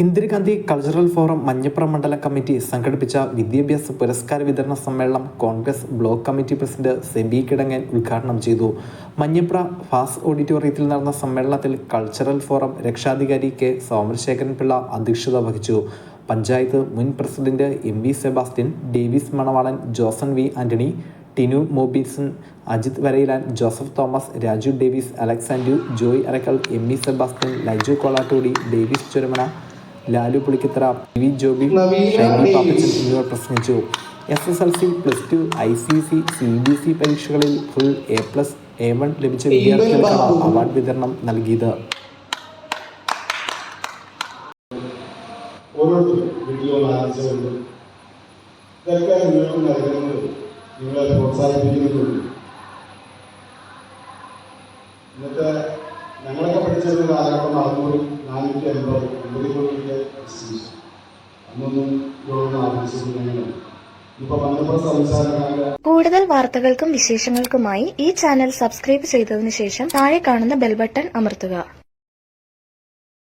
Indira Gandhi cultural forum Manjappuram മണ്ഡലം committee സംഘടിപ്പിച്ച വിദ്യാഭ്യാസ പുരസ്കാര വിതരണ സമ്മേളനം Congress block committee president Sebi Kidangan ഉദ്ഘാടനം ചെയ്തു. മഞ്ഞപ്പുറ ഫാസ് ഓഡിറ്റോറിയത്തിൽ നടന്ന സമ്മേളനത്തിൽ കൾച്ചറൽ ഫോറം രക്ഷാധികാരി കെ സോമശേഖരൻ പിള്ള അധ്യക്ഷത വഹിച്ചു. പഞ്ചായത്ത് മുൻ president M V Sebastian Davis Manavalan Joson V Antony Tinu Mobinson Ajith Varayilan Joseph Thomas Raju Davis അലക്സാൻഡ്യു Joy Arakkal M E Sebastian Laiju Kolattodi Davis Churamana Lalu Pulikkathra P V Joby Shiny Pappachan എന്നിവർ പ്രസംഗിച്ചു. S S L C plus two I C C C B C പരീക്ഷകളിൽ full A plus A one ലഭിച്ച വിദ്യാർത്ഥികൾക്കാണ് award വിതരണം നൽകിയത്. ഓരോരുത്തരും വീട്ടിലുള്ള ആർജിച്ചുകൊണ്ട് ഇതൊക്കെ നിങ്ങൾക്ക് നൽകുന്നത് നിങ്ങളെ പ്രോത്സാഹിപ്പിക്കുന്നുണ്ട്. ഇന്നത്തെ ഞങ്ങളൊക്കെ പഠിച്ചൊരു കാലഘട്ടം അറുന്നൂറ് നാനൂറ്റി അൻപത് അമ്പത് കോടിയുടെ ഡിസ്റ്റൻസ് അന്നൊന്നും ഇതൊന്നും ആലോചിച്ചിരുന്നെങ്കിലും കൂടുതൽ വാർത്തകൾക്കും വിശേഷങ്ങൾക്കുമായി ഈ ചാനൽ സബ്സ്ക്രൈബ് ചെയ്തതിനു ശേഷം താഴെ കാണുന്ന ബെൽ ബട്ടൺ അമർത്തുക.